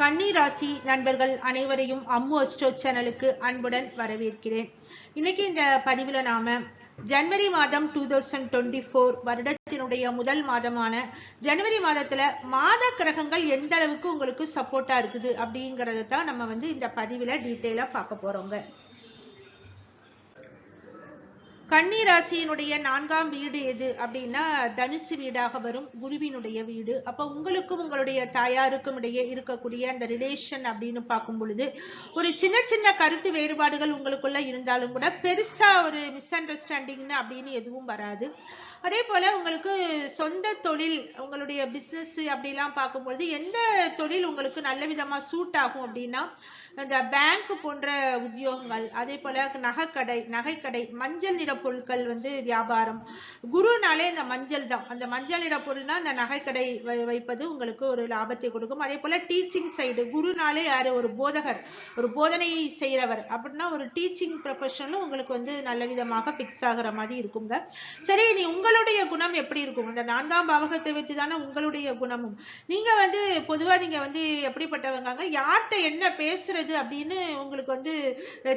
கன்னிராசி நண்பர்கள் அனைவரையும் அம்மு அஸ்ட்ரோ சேனலுக்கு அன்புடன் வரவேற்கிறேன். இன்னைக்கு இந்த பதிவுல நாம ஜனவரி மாதம் டூ தௌசண்ட் டுவெண்ட்டி ஃபோர் வருடத்தினுடைய முதல் மாதமான ஜனவரி மாதத்துல மாத கிரகங்கள் எந்த அளவுக்கு உங்களுக்கு சப்போர்ட்டா இருக்குது அப்படிங்கறத தான் நம்ம வந்து இந்த பதிவுல டீட்டெயிலா பார்க்க போறோங்க. கன்னி ராசியினுடைய நான்காம் வீடு எது அப்படின்னா தனுசு வீடாக வரும் குருவினுடைய வீடு. அப்ப உங்களுக்கும் உங்களுடைய தாயாருக்கும் இடையே இருக்கக்கூடிய அந்த ரிலேஷன் அப்படின்னு பார்க்கும் பொழுது ஒரு சின்ன சின்ன கருத்து வேறுபாடுகள் உங்களுக்குள்ள இருந்தாலும் கூட பெருசா ஒரு மிஸ் அண்டர்ஸ்டாண்டிங்னு அப்படின்னு எதுவும் வராது. அதே போல உங்களுக்கு சொந்த தொழில் உங்களுடைய பிசினஸ் அப்படிலாம் பார்க்கும்பொழுது எந்த தொழில் உங்களுக்கு நல்ல விதமா சூட் ஆகும் அப்படின்னா இந்த பேங்க் போன்ற உத்தியோகங்கள் அதே போல நகைக்கடை நகைக்கடை மஞ்சள் நிற பொருட்கள் வந்து வியாபாரம். குருனாலே இந்த மஞ்சள் தான். அந்த மஞ்சள் நிற பொருள்னா இந்த நகைக்கடை வைப்பது உங்களுக்கு ஒரு லாபத்தை கொடுக்கும். அதே போல டீச்சிங் சைடு குருனாலே யாரு? ஒரு போதகர். ஒரு போதனை செய்யறவர் அப்படின்னா ஒரு டீச்சிங் ப்ரொஃபஷனும் உங்களுக்கு வந்து நல்ல விதமாக பிக்ஸ் ஆகுற மாதிரி இருக்குங்க. சரி நீ உங்களுடைய குணம் எப்படி இருக்கும்? இந்த நான்காம் பாவகத்தை வச்சு தானே உங்களுடைய குணமும். நீங்க வந்து பொதுவா நீங்க வந்து எப்படிப்பட்டவங்க யார்கிட்ட என்ன பேசுறது அப்படின்னு உங்களுக்கு வந்து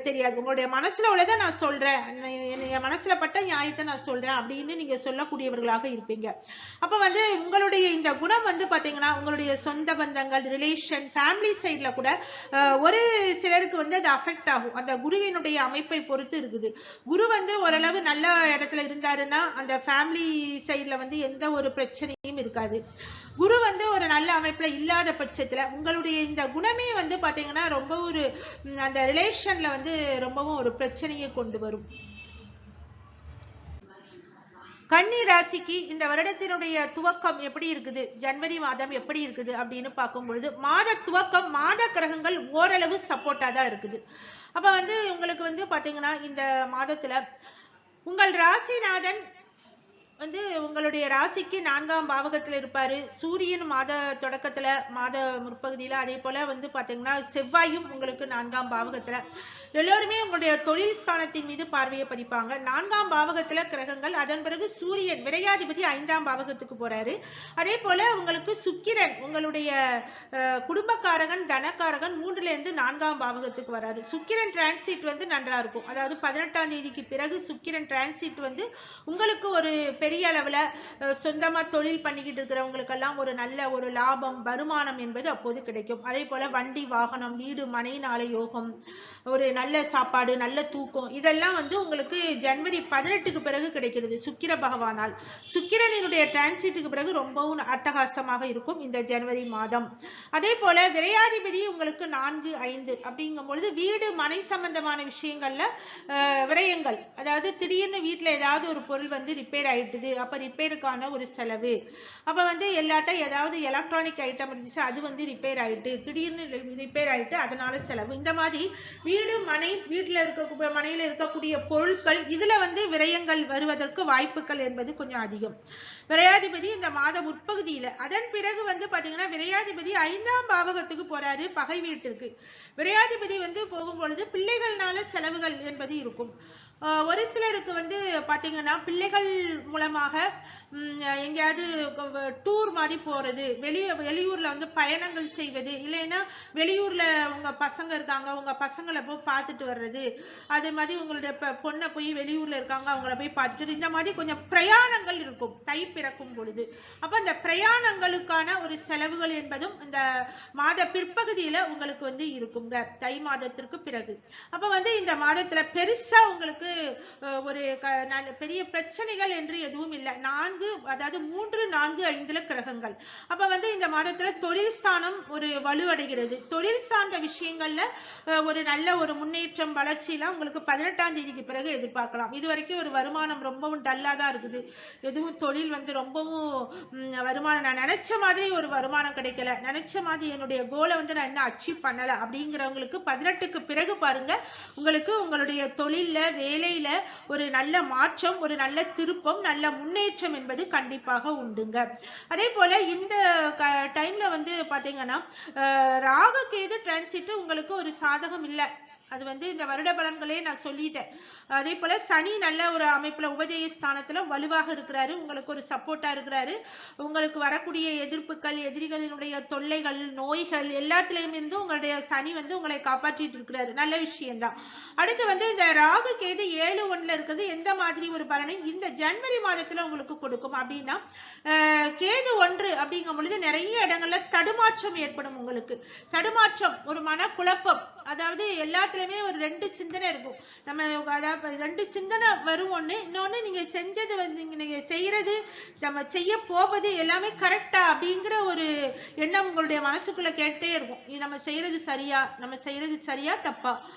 தெரியாது. உங்களுடைய மனசுல உள்ளதை நான் சொல்றேன். என் மனசுல பட்ட நியாயத்தை நான் சொல்றேன் அப்படின்னு நீங்க சொல்லக்கூடியவர்களாக இருப்பீங்க. அப்ப வந்து உங்களுடைய இந்த குணம் வந்து பாத்தீங்கன்னா உங்களுடைய சொந்த பந்தங்கள் ரிலேஷன் ஃபேமிலி சைட்ல கூட ஒரு சிலருக்கு வந்து அது அஃபெக்ட் ஆகும். அந்த குருவினுடைய அமைப்பை பொறுத்து இருக்குது. குரு வந்து ஓரளவு நல்ல இடத்துல இருந்தாருன்னா அந்த ஃபேமிலி ஃபேமிலி சைடில் வந்து எந்த ஒரு பிரச்சனையும் இருக்காது. குரு வந்து ஒரு நல்ல அமைப்பில் இல்லாத பட்சத்தில் உங்களுடைய இந்த குணமே வந்து பார்த்தீங்கன்னா ரொம்ப ஒரு அந்த ரிலேஷனில் வந்து ரொம்பவும் ஒரு பிரச்சனையை கொண்டு வரும். கன்னி ராசிக்கு இந்த வருடத்தினுடைய துவக்கம் எப்படி இருக்குது? ஜனவரி மாதம் எப்படி இருக்குது அப்படின்னு பார்க்கும் பொழுது மாத துவக்கம் மாத கிரகங்கள் ஓரளவு சப்போர்ட்டாக தான் இருக்குது. அப்போ வந்து உங்களுக்கு வந்து பார்த்தீங்கன்னா இந்த மாதத்தில் உங்கள் ராசிநாதன் வந்து உங்களுடைய ராசிக்கு நான்காம் பாவகத்துல இருப்பாரு. சூரியன் மாத தொடக்கத்துல மாத முற்பகுதியில அதே போல வந்து பாத்தீங்கன்னா செவ்வாயும் உங்களுக்கு நான்காம் பாவகத்துல. எல்லோருமே உங்களுடைய தொழில் ஸ்தானத்தின் மீது பார்வையை பதிப்பாங்க. நான்காம் பாவகத்துல கிரகங்கள் அதன் பிறகு சூரியன் விரையாதிபதி ஐந்தாம் பாவகத்துக்கு போறாரு. அதே போல உங்களுக்கு சுக்கிரன் உங்களுடைய குடும்பக்காரகன் தனக்காரகன் மூன்றுல இருந்து நான்காம் பாவகத்துக்கு வராரு. சுக்கிரன் டிரான்சிட் வந்து நன்றா இருக்கும். அதாவது பதினெட்டாம் தேதிக்கு பிறகு சுக்கிரன் டிரான்சிட் வந்து உங்களுக்கு ஒரு பெரிய அளவுல சொந்தமா தொழில் பண்ணிக்கிட்டு இருக்கிறவங்களுக்கெல்லாம் ஒரு நல்ல ஒரு லாபம் வருமானம் என்பது அப்போது கிடைக்கும். அதே போல வண்டி வாகனம் வீடு மனை நாளை யோகம் ஒரு நல்ல சாப்பாடு நல்ல தூக்கம் இதெல்லாம் வந்து உங்களுக்கு ஜனவரி பதினெட்டுக்கு பிறகு கிடைக்கிறது சுக்கிர பகவானால். சுக்கிரனினுடைய டிரான்சிட்டுக்கு பிறகு ரொம்பவும் அட்டகாசமாக இருக்கும் இந்த ஜனவரி மாதம். அதே போல விரையாதிபதி உங்களுக்கு நான்கு ஐந்து அப்படிங்கும் பொழுது வீடு மனை சம்பந்தமான விஷயங்கள்ல அஹ், விரயங்கள். அதாவது திடீர்னு வீட்டுல ஏதாவது ஒரு பொருள் வந்து ரிப்பேர் ஆயிட்டுது அப்ப ரிப்பேருக்கான ஒரு செலவு. அப்ப வந்து எல்லாட்ட ஏதாவது எலக்ட்ரானிக் ஐட்டம் இருந்துச்சு அது வந்து ரிப்பேர் ஆயிட்டு திடீர்னு ரிப்பேர் ஆயிட்டு அதனால செலவு. இந்த மாதிரி வீடு மனை வீட்டுல இருக்க மனையில இருக்கக்கூடிய பொருட்கள் இதுல வந்து விரயங்கள் வருவதற்கு வாய்ப்புகள் என்பது கொஞ்சம் அதிகம். விரையாதிபதி இந்த மாத முற்பகுதியில. அதன் பிறகு வந்து பாத்தீங்கன்னா விரையாதிபதி ஐந்தாம் பாவகத்துக்கு போறாரு பகை வீட்டிற்கு. விரையாதிபதி வந்து போகும் பொழுது பிள்ளைகள்னால செலவுகள் என்பது இருக்கும். ஒரு சிலருக்கு வந்து பாத்தீங்கன்னா பிள்ளைகள் மூலமாக எங்கேயாவது டூர் மாதிரி போறது வெளியே வெளியூர்ல வந்து பயணங்கள் செய்வது இல்லைன்னா வெளியூர்ல உங்க பசங்க இருக்காங்க உங்க பசங்களை போய் பார்த்துட்டு வர்றது அதே மாதிரி உங்களுடைய பொண்ணை போய் வெளியூர்ல இருக்காங்க அவங்கள போய் பார்த்துட்டு இந்த மாதிரி கொஞ்சம் பிரயாணங்கள் இருக்கும். தை பிறக்கும் பொழுது. அப்ப இந்த பிரயாணங்களுக்கான ஒரு செலவுகள் என்பதும் இந்த மாத பிற்பகுதியில உங்களுக்கு வந்து இருக்குங்க. தை மாதத்திற்கு பிறகு. அப்ப வந்து இந்த மாதத்துல பெருசா உங்களுக்கு ஒரு பெரிய பிரச்சனைகள் என்று எதுவும் இல்லை. நான்கு அதாவது மூன்று நான்கு ஐந்துல கிரகங்கள். அப்ப வந்து இந்த மாதத்துல தொழில் ஸ்தானம் ஒரு வலுவடைகிறது. தொழில் சார்ந்த விஷயங்கள்ல ஒரு நல்ல ஒரு முன்னேற்றம் வளர்ச்சியெல்லாம் உங்களுக்கு பதினெட்டாம் தேதிக்கு பிறகு எதிர்பார்க்கலாம். இது வரைக்கும் ஒரு வருமானம் ரொம்பவும் டல்லா தான் இருக்குது. எதுவும் தொழில் வந்து ரொம்பவும் வருமானம் நான் நினைச்ச மாதிரி ஒரு வருமானம் கிடைக்கல. நினைச்ச மாதிரி என்னுடைய கோலை வந்து நான் இன்னும் அச்சீவ் பண்ணல. அப்படிங்கிறவங்களுக்கு பதினெட்டுக்கு பிறகு பாருங்க உங்களுக்கு உங்களுடைய தொழில்ல வேலையில ஒரு நல்ல மாற்றம் ஒரு நல்ல திருப்பம் நல்ல முன்னேற்றம் என்பது கண்டிப்பாக உண்டுங்க. அதே போல இந்த டைம்ல வந்து பாத்தீங்கன்னா அஹ், ராகு கேது டிரான்சிட் உங்களுக்கு ஒரு சாதகம் இல்லை. அது வந்து இந்த வருட பலன்களே நான் சொல்லிட்டேன். அதே போல சனி நல்ல ஒரு அமைப்புல உபஜய ஸ்தானத்துல வலுவாக இருக்கிறாரு உங்களுக்கு ஒரு சப்போர்ட்டா இருக்கிறாரு. உங்களுக்கு வரக்கூடிய எதிர்ப்புகள் எதிரிகளினுடைய தொல்லைகள் நோய்கள் எல்லாத்துலயும் இருந்து உங்களுடைய சனி வந்து உங்களை காப்பாற்றிட்டு இருக்கிறாரு. நல்ல விஷயம்தான். அடுத்து வந்து இந்த ராகு கேது ஏழு ஒண்ணுல இருக்கிறது எந்த மாதிரி ஒரு பலனை இந்த ஜனவரி மாதத்துல உங்களுக்கு கொடுக்கும் அப்படின்னா கேது ஒன்று அப்படிங்கும் பொழுது நிறைய இடங்கள்ல தடுமாற்றம் ஏற்படும் உங்களுக்கு. தடுமாற்றம் ஒரு மன குழப்பம் அதாவது எல்லாத்துலயுமே ஒரு ரெண்டு சிந்தனை இருக்கும். நம்ம அதாவது ரெண்டு சிந்தனை வரும் ஒண்ணு இன்னொன்னு நீங்க செஞ்சது வந்து நீங்க- நீங்க செய்யறது நம்ம செய்ய போவது எல்லாமே கரெக்டா அப்படிங்கிற ஒரு எண்ணம் உங்களுடைய மனசுக்குள்ள கேட்டே இருக்கும். இது நம்ம செய்யறது சரியா? நம்ம செய்யறது சரியா? தப்பா?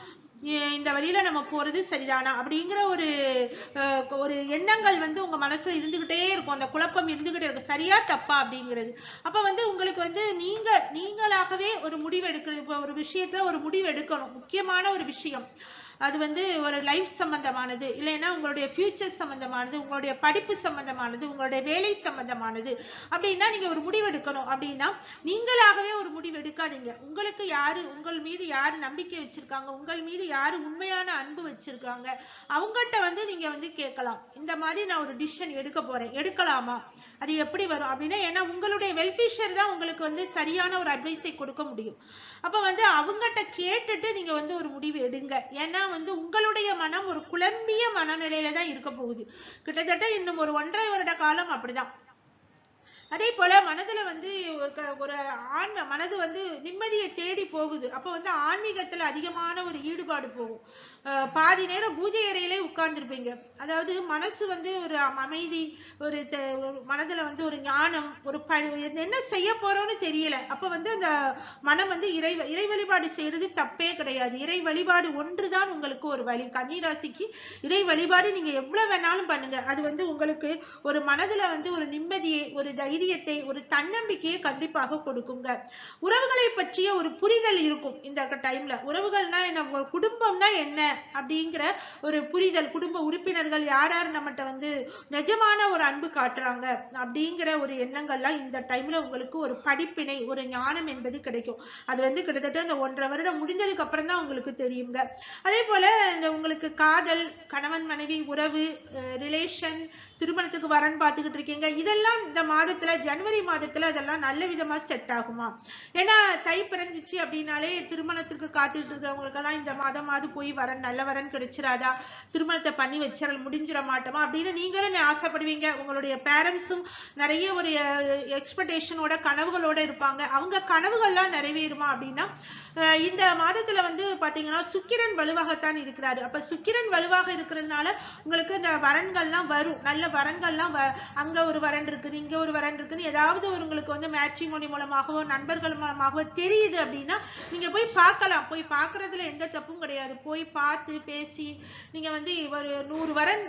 இந்த வழியில நம்ம போறது சரிதானா? அப்படிங்கிற ஒரு அஹ், ஒரு எண்ணங்கள் வந்து உங்க மனசுல இருந்துகிட்டே இருக்கும். அந்த குழப்பம் இருந்துகிட்டே இருக்கும். சரியா தப்பா அப்படிங்கிறது. அப்ப வந்து உங்களுக்கு வந்து நீங்க நீங்களாகவே ஒரு முடிவு எடுக்கிறது ஒரு விஷயத்துல ஒரு முடிவு எடுக்கணும். முக்கியமான ஒரு விஷயம். அது வந்து ஒரு லைஃப் சம்பந்தமானது. இல்லைன்னா உங்களுடைய ஃபியூச்சர் சம்பந்தமானது உங்களுடைய படிப்பு சம்பந்தமானது உங்களுடைய வேலை சம்பந்தமானது. அப்படின்னா நீங்க ஒரு முடிவு எடுக்கணும். அப்படின்னா நீங்களாகவே ஒரு முடிவு எடுக்காதீங்க. உங்களுக்கு யாரு உங்கள் மீது யாரு நம்பிக்கை வச்சிருக்காங்க உங்கள் மீது யாரு உண்மையான அன்பு வச்சிருக்காங்க அவங்ககிட்ட வந்து நீங்க வந்து கேட்கலாம். இந்த மாதிரி நான் ஒரு டிசிஷன் எடுக்க போறேன். எடுக்கலாமா? அது எப்படி வரும்? அப்படின்னா ஏன்னா உங்களுடைய வெல்ஃபிஷர் தான் உங்களுக்கு வந்து சரியான ஒரு அட்வைஸை கொடுக்க முடியும். அப்ப வந்து அவங்ககிட்ட கேட்டுட்டு நீங்க வந்து ஒரு முடிவு எடுங்க. ஏன்னா வந்து உங்களுடைய மனம் ஒரு குழம்பிய மனநிலையில தான் இருக்க போகுது. கிட்டத்தட்ட இன்னும் ஒரு ஒன்றரை வருட காலம் அப்படிதான். அதே போல மனதுல வந்து ஒரு ஒரு ஆன்ம மனது வந்து நிம்மதியை தேடி போகுது. அப்ப வந்து ஆன்மீகத்துல அதிகமான ஒரு ஈடுபாடு போகும். பாதி நேரம் பூஜை அறையிலே உட்கார்ந்துருப்பீங்க. அதாவது மனசு வந்து ஒரு அமைதி ஒரு மனதுல வந்து ஒரு ஞானம் ஒரு ப என்ன செய்ய போறோம்னு தெரியல. அப்ப வந்து அந்த மனம் வந்து இறை இறை வழிபாடு செய்யறது தப்பே கிடையாது. இறை வழிபாடு ஒன்றுதான் உங்களுக்கு ஒரு வழி. கன்னிராசிக்கு இறை வழிபாடு நீங்க எவ்வளவு வேணாலும் பண்ணுங்க. அது வந்து உங்களுக்கு ஒரு மனதுல வந்து ஒரு நிம்மதியை ஒரு தைரியத்தை ஒரு தன்னம்பிக்கையை கண்டிப்பாக கொடுக்குங்க. உறவுகளை பற்றிய ஒரு புரிதல் இருக்கும் இந்த டைம்ல உறவுகள்னா என்ன? குடும்பம்னா என்ன? அப்படிங்கிற ஒரு புரிதல். குடும்ப உறுப்பினர்கள் யார் யார் நம்மகிட்ட வந்து நிஜமான ஒரு அன்பு காட்டுறாங்க? அப்படிங்கிற ஒரு எண்ணங்கள்லாம் இந்த டைம்ல உங்களுக்கு ஒரு படிப்பினை ஒரு ஞானம் என்பது கிடைக்கும். அது வந்து கிட்டத்தட்ட அந்த ஒன்றரை வருடம் முடிஞ்சதுக்கு அப்புறம் தான் உங்களுக்கு தெரியுங்க. அதே போல இந்த உங்களுக்கு காதல் கணவன் மனைவி உறவு ரிலேஷன் திருமணத்துக்கு வரன் பார்த்துக்கிட்டு இருக்கீங்க. இதெல்லாம் இந்த மாதத்துல மாதத்துல ஜனவரி மாதத்துல அதெல்லாம் நல்ல விதமா செட் ஆகுமா? ஏன்னா தை பிறந்துச்சு அப்படின்னாலே திருமணத்திற்கு காத்துட்டு இருக்கிறவங்களுக்கெல்லாம் இந்த மாதம் மாதமாவது போய் வரன் நல்ல வரன் கிடைச்சிடாதா திருமணத்தை பண்ணி வச்சிட முடிஞ்சிட மாட்டோமா? அப்படின்னு நீங்களும் ஆசைப்படுவீங்க? உங்களுடைய பேரண்ட்ஸும் நிறைய ஒரு எக்ஸ்பெக்டேஷனோட கனவுகளோட இருப்பாங்க. அவங்க கனவுகள்லாம் நிறைவேறுமா அப்படின்னா இந்த மாதத்துல வந்து பாத்தீங்கன்னா சுக்கிரன் வலுவாகத்தான் இருக்கிறாரு. அப்ப சுக்கிரன் வலுவாக இருக்கிறதுனால உங்களுக்கு இந்த வரன்கள்லாம் வரும். நல்ல வரன்கள்லாம் அங்க ஒரு வரன் இருக்குது இங்க ஒரு வரன் இருக்குன்னு ஏதாவது உங்களுக்கு வந்து மேட்ரிமோனி மூலமாகவோ நண்பர்கள் மூலமாகவோ தெரியுது அப்படின்னா நீங்க போய் பார்க்கலாம். போய் பாக்குறதுல எந்த தப்பும் கிடையாது. போய் பார்த்து பேசி நீங்க வந்து ஒரு நூறு வரன்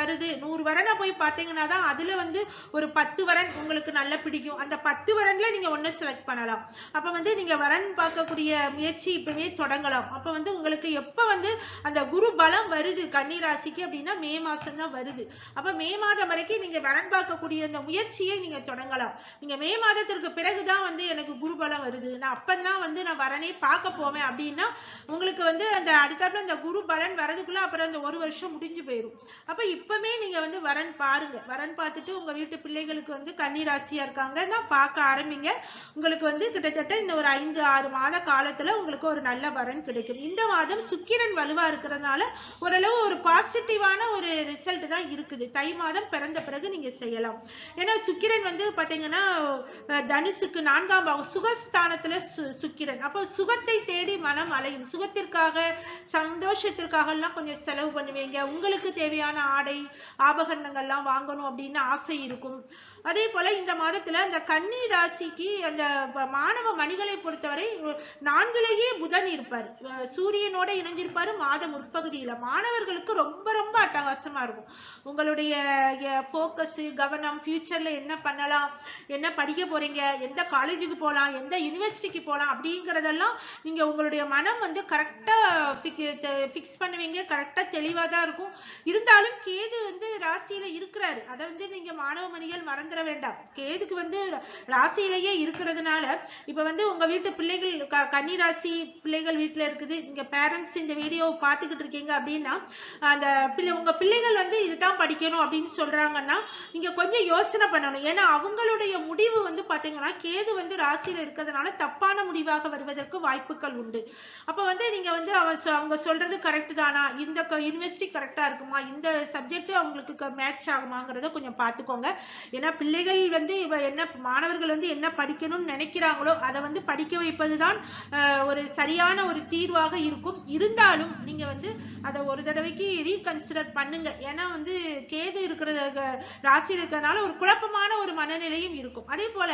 வருது. நூறு வரனை போய் பார்த்தீங்கன்னா தான் அதுல வந்து ஒரு பத்து வரன் உங்களுக்கு நல்லா பிடிக்கும். அந்த பத்து வரன்ல நீங்க ஒண்ணு செலக்ட் பண்ணலாம். அப்ப வந்து நீங்க வரன் பார்க்கக்கூடிய முயற்சி இப்பவே தொடங்கலாம். அப்ப வந்து உங்களுக்கு எப்ப வந்து அந்த குரு பலம் வருது? கன்னி ராசிக்கு அப்படின்னா மே மாசம் தான் வருது. அப்ப மே மாதம் வரைக்கும் நீங்க வரன் பார்க்கக்கூடிய அந்த முயற்சியை நீங்க தொடங்கலாம். நீங்க மே மாதத்திற்கு பிறகுதான் வந்து எனக்கு குரு பலம் வருது. நான் அப்பந்தான் வந்து நான் வரனே பார்க்க போவேன் அப்படின்னா உங்களுக்கு வந்து அந்த அடுத்தாப்புல அந்த குரு பலன் வரதுக்குள்ள அப்புறம் அந்த ஒரு வருஷம் முடிஞ்சு போயிடும் அப்ப இப்பவே நீங்க வந்து வரன் பாருங்க. வரன் பார்த்துட்டு உங்க வீட்டு பிள்ளைகளுக்கு வந்து கன்னிராசியா இருக்காங்கன்னா பார்க்க ஆரம்பிங்க. உங்களுக்கு வந்து கிட்டத்தட்ட இந்த ஒரு ஐந்து ஆறு மாத காலத்துல உங்களுக்கு ஒரு நல்ல வரன் கிடைக்கும் இந்த மாதம் சுக்கிரன் வலுவா இருக்கிறதுனால ஓரளவு ஒரு பாசிட்டிவான ஒரு ரிசல்ட் தான் இருக்குது. தை மாதம் பிறந்த பிறகு நீங்க செய்யலாம். ஏன்னா சுக்கிரன் வந்து பாத்தீங்கன்னா தனுஷுக்கு தனுசுக்கு நான்காம் பாவம் சுகஸ்தானத்துல சு- சுக்கிரன். அப்போ சுகத்தை தேடி மனம் அலையும். சுகத்திற்காக சந்தோஷத்திற்காக எல்லாம் கொஞ்சம் செலவு பண்ணுவீங்க. உங்களுக்கு தேவையான ஆடை ஆபரணங்கள்லாம் வாங்கணும் அப்படின்னு ஆசை இருக்கும். அதே போல இந்த மாதத்துல இந்த கன்னி ராசிக்கு அந்த மாணவ மணிகளை பொறுத்தவரை நான்கிலேயே புதன் இருப்பார். சூரியனோட இணைஞ்சிருப்பாரு மாத முற்பகுதியில. மாணவர்களுக்கு ரொம்ப ரொம்ப அட்டகாசமா இருக்கும். உங்களுடைய போக்கஸ் கவனம் ஃபியூச்சர்ல என்ன பண்ணலாம். என்ன படிக்க போறீங்க? எந்த காலேஜுக்கு போகலாம் எந்த யூனிவர்சிட்டிக்கு போகலாம் அப்படிங்கறதெல்லாம் நீங்க உங்களுடைய மனம் வந்து கரெக்டா ஃபிக்ஸ் பண்ணுவீங்க. கரெக்டா தெளிவா தான் இருக்கும். இருந்தாலும் கேது வந்து ராசியில இருக்கிறாரு. அதை வந்து நீங்க மாணவ மணிகள் மறந்துட வேண்டாம். கேதுக்கு வந்து ராசியிலேயே இருக்கிறதுனால இப்ப வந்து உங்க வீட்டு பிள்ளைகள் க- கன்னி ராசி பிள்ளைகள் வீட்டுல இருக்குது. இங்க பேரண்ட்ஸ் இந்த வீடியோ பார்த்துக்கிட்டு இருக்கீங்க அப்படின்னா அந்த பிள்ளை உங்க பிள்ளைகள் வந்து இதுதான் படிக்கணும் அப்படின்னு சொல்றாங்கன்னா நீங்க கொஞ்சம் யோசனை பண்ணணும். ஏன்னா அவங்களுடைய முடிவு வந்து பாத்தீங்கன்னா கேது வந்து ராசியில இருக்கிறதுனால தப்பான முடிவாக வருவதற்கு வாய்ப்புகள் உண்டு. அப்ப வந்து நீங்க வந்து அவ அவங்க சொல்றது கரெக்ட் தானா? இந்த யூனிவர்சிட்டி கரெக்டா இருக்குமா? இந்த சப்ஜெக்ட் அவங்களுக்கு மேட்ச் ஆகுமாங்கிறத கொஞ்சம் பார்த்துக்கோங்க ஏன்னா பிள்ளைகள் வந்து இவ என்ன மாணவர்கள் வந்து என்ன படிக்கணும்னு நினைக்கிறாங்களோ அதை வந்து படிக்க வைப்பதுதான் ஒரு சரியான ஒரு தீர்வாக இருக்கும். இருந்தாலும் நீங்க வந்து அதை ஒரு தடவைக்கு ரீகன்சிடர் பண்ணுங்க. ஏன்னா வந்து கேது இருக்கிற ராசி இருக்கிறதுனால ஒரு குழப்பமான ஒரு மனநிலையும் இருக்கும். அதே போல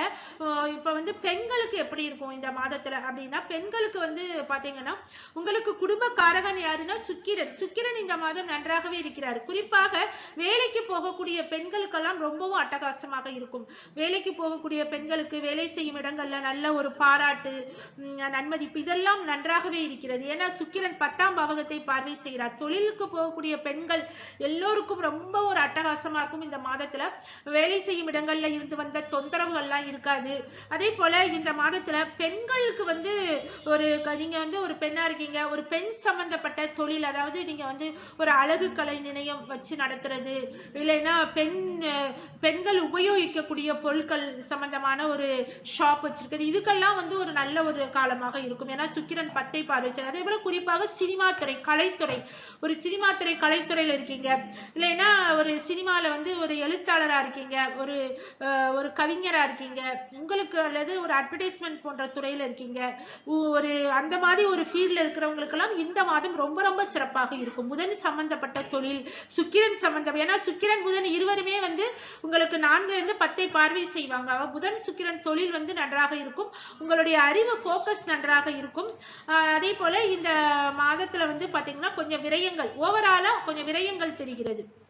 இப்ப வந்து பெண்களுக்கு எப்படி இருக்கும் இந்த மாதத்துல அப்படின்னா பெண்களுக்கு வந்து பாத்தீங்கன்னா உங்களுக்கு குடும்ப காரகன் யாருன்னா சுக்கிரன். சுக்கிரன் இந்த மாதம் நன்றாகவே இருக்கிறார். குறிப்பாக வேலைக்கு போகக்கூடிய பெண்களுக்கெல்லாம் ரொம்பவும் அட்டகாசமாக இருக்கும். வேலைக்கு போகக்கூடிய பெண்களுக்கு வேலை செய்யும் இடங்கள்ல நல்ல ஒரு பாராட்டு உம், நன்மதிப்பு இதெல்லாம் நன்றாகவே இருக்கிறது. ஏன்னா சுக்கிரன் பத்தாம் பாவகத்தை பார்வை செய்கிறார். தொழிலுக்கு போகக்கூடிய பெண்கள் எல்லோருக்கும் ரொம்ப ஒரு அட்டகாசமா இருக்கும் இந்த மாதத்துல. வேலை செய்யும் இடங்கள்ல இருந்து வந்த தொந்தரவுகள்லாம் இருக்காது. அதே போல இந்த மாதத்துல பெண்களுக்கு வந்து ஒரு நீங்க வந்து ஒரு பெண்ணா இருக்கீங்க. ஒரு பெண் சம்பந்தப்பட்ட தொழில் அதாவது நீங்க வந்து ஒரு அழகு கலை நிலையம் வச்சு நடத்துறது இல்லைன்னா பெண் பெண்கள் உபயோகிக்கக்கூடிய பொருட்கள் சம்பந்தமான ஒரு ஷாப் வச்சிருக்கிறது. இதுக்கெல்லாம் வந்து ஒரு நல்ல ஒரு காலமாக இருக்கும். ஏன்னா சுக்கிரன் பத்தை பார்வைச்சார் அதே போல குறிப்பாக சினிமா துறை கலைத்துறை. ஒரு சினிமா துறை கலைத்துறையில இருக்கீங்க. இல்லைன்னா ஒரு சினிமால வந்து ஒரு எழுத்தாளரா இருக்கீங்க. ஒரு ஒரு கவிஞரா இருக்கீங்க. உங்களுக்கு அல்லது ஒரு அட்வர்டைஸ்மெண்ட் போன்ற துறையில இருக்கீங்க. ஒரு அந்த மாதிரி ஒரு ஃபீல்ட்ல இருக்கிறவங்களுக்கெல்லாம் இந்த மாதம் ரொம்ப ரொம்ப சிறப்பாக இருக்கும். புதன் சம்பந்தப்பட்ட தொழில் சுக்கிரன் சம்பந்தம். ஏன்னா சுக்கிரன் புதன் இருவருமே வந்து உங்களுக்கு நான்குல இருந்து பத்தை பார்வை செய்வாங்க. புதன் சுக்கிரன் தொழில் வந்து நன்றாக இருக்கும். உங்களுடைய அறிவு ஃபோக்கஸ் நன்றாக இருக்கும். ஆஹ் அதே போல இந்த மாதத்துல வந்து பாத்தீங்கன்னா கொஞ்சம் விரயங்கள் ஓவராலா கொஞ்சம் விரயங்கள் தெரிகிறது.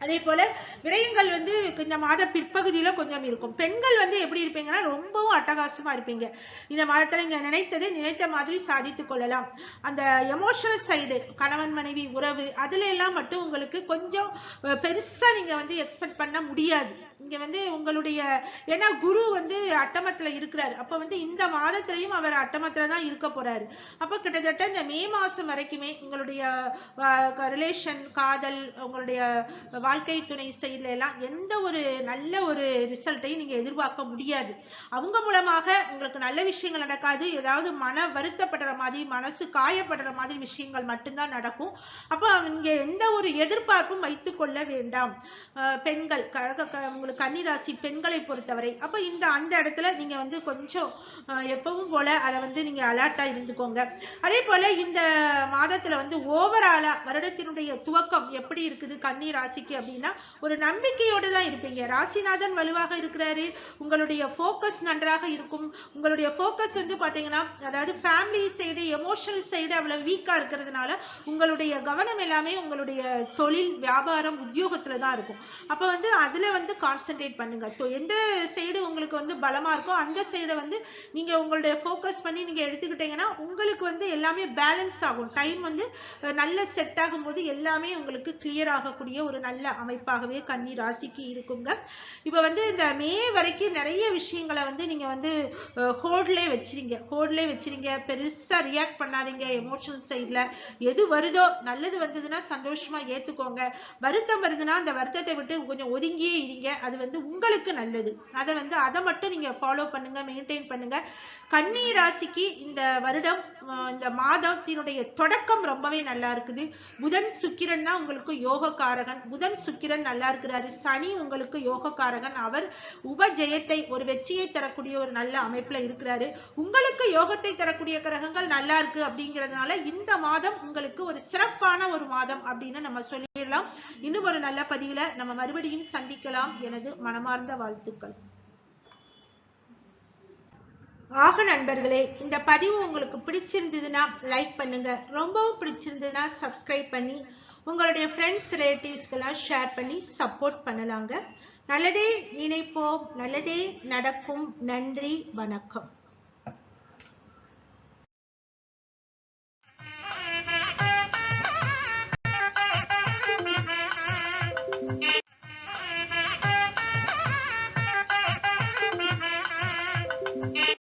அதே போல விரயங்கள் வந்து இந்த மாத பிற்பகுதியில கொஞ்சம் இருக்கும். பெண்கள் வந்து எப்படி இருப்பீங்கன்னா ரொம்பவும் அட்டகாசமா இருப்பீங்க. இந்த மாதத்துல நீங்க நினைத்ததை நினைத்த மாதிரி சாதித்துக் கொள்ளலாம். அந்த எமோஷனல் சைடு கணவன் மனைவி உறவு அதுல எல்லாம் மட்டும் உங்களுக்கு கொஞ்சம் பெருசா நீங்க வந்து எக்ஸ்பெக்ட் பண்ண முடியாது. இங்க வந்து உங்களுடைய ஏன்னா குரு வந்து அட்டமத்துல இருக்கிறார். அப்ப வந்து இந்த மாதத்திலையும் அவர் அட்டமத்துல தான் இருக்க போறாரு. அப்ப கிட்டத்தட்ட இந்த மே மாசம் வரைக்குமே உங்களுடைய ரிலேஷன் காதல் உங்களுடைய வாழ்க்கை துணை செயல எல்லாம் எந்த ஒரு நல்ல ஒரு ரிசல்ட்டையும் நீங்க எதிர்பார்க்க முடியாது. அவங்க மூலமாக உங்களுக்கு நல்ல விஷயங்கள் நடக்காது. ஏதாவது மன வருத்தப்படுற மாதிரி மனசு காயப்படுற மாதிரி விஷயங்கள் மட்டும்தான் நடக்கும். அப்ப நீங்க எந்த ஒரு எதிர்பார்ப்பும் வைத்துக் கொள்ள வேண்டாம் பெண்கள் க- உங்களுக்கு கன்னிராசி பெண்களை பொறுத்தவரை அப்ப இந்த அந்த இடத்துல நீங்க வந்து கொஞ்சம் எப்பவும் போல அதை வந்து நீங்க அலர்ட்டா இருந்துக்கோங்க. அதே போல இந்த மாதத்துல வந்து ஓவராலா வருடத்தினுடைய துவக்கம் எப்படி இருக்குது கன்னி ராசிக்கு அப்படின்னா ஒரு நம்பிக்கையோடு தான் இருப்பீங்க. ராசிநாதன் வலுவாக இருக்கிறாரு. உங்களுடைய ஃபோக்கஸ் நன்றாக இருக்கும். உங்களுடைய ஃபோக்கஸ் வந்து பாத்தீங்கன்னா அதாவது ஃபேமிலி சைடு எமோஷனல் சைடு அவ்வளவு வீக்கா இருக்கிறதுனால உங்களுடைய கவனம் எல்லாமே உங்களுடைய தொழில் வியாபாரம் உத்தியோகத்துல தான் இருக்கும். அப்ப வந்து அதுல வந்து கான்சென்ட்ரேட் பண்ணுங்க. ஸோ எந்த சைடு உங்களுக்கு வந்து பலமா இருக்கோ அந்த சைடை வந்து நீங்க உங்களுடைய ஃபோக்கஸ் பண்ணி நீங்க எடுத்துக்கிட்டீங்கன்னா உங்களுக்கு வந்து எல்லாமே பேலன்ஸ் ஆகும். டைம் வந்து நல்ல செட் ஆகும்போது எல்லாமே உங்களுக்கு கிளியர் ஆகக்கூடிய ஒரு நல்ல அமைப்பாகவே கன்னி ராசிக்கு இருக்குங்க. இப்போ வந்து இந்த மே வரைக்கும் நிறைய விஷயங்களை வந்து நீங்க வந்து ஹோல்ட்லே வச்சிருங்க. ஹோல்ட்லே வச்சிருங்க. பெருசா ரியாக்ட் பண்ணாதீங்க எமோஷனல் சைட்ல எது வருதோ நல்லது வந்ததுன்னா சந்தோஷமா ஏத்துக்கோங்க. வருத்தம் வருதுன்னா அந்த வருத்தத்தை விட்டு கொஞ்சம் ஒதுங்கியே இருங்க. அது வந்து உங்களுக்கு நல்லது. அதை வந்து அதை மட்டும் நீங்க ஃபாலோ பண்ணுங்க மெயின்டைன் பண்ணுங்க. கன்னி ராசிக்கு இந்த வருடம் இந்த மாதத்தினுடைய தொடக்கம் ரொம்பவே நல்லா இருக்குது. புதன் சுக்கிரன் தான் உங்களுக்கு யோகக்காரகன். புதன் சுக்கிரன் நல்லா இருக்கிறாரு. சனி உங்களுக்கு யோகக்காரகன். அவர் உபஜெயத்தை ஒரு வெற்றியை தரக்கூடிய ஒரு நல்ல அமைப்புல இருக்கிறாரு. உங்களுக்கு யோகத்தை தரக்கூடிய கிரகங்கள் நல்லா இருக்கு அப்படிங்கிறதுனால இந்த மாதம் உங்களுக்கு ஒரு சிறப்பான ஒரு மாதம் அப்படின்னு நம்ம சொல்லிடலாம். இன்னும் ஒரு நல்ல பதிவுல நம்ம மறுபடியும் சந்திக்கலாம். என எனது மனமார்ந்த வாழ்த்துக்கள். ஆக நண்பர்களே இந்த பதிவு உங்களுக்கு பிடிச்சிருந்ததுன்னா லைக் பண்ணுங்க. ரொம்பவும் பிடிச்சிருந்ததுன்னா சப்ஸ்கிரைப் பண்ணி உங்களுடைய ஃப்ரெண்ட்ஸ் ரிலேட்டிவ்ஸ்க்கெல்லாம் ஷேர் பண்ணி சப்போர்ட் பண்ணலாங்க. நல்லதே நினைப்போம் நல்லதே நடக்கும். நன்றி வணக்கம்.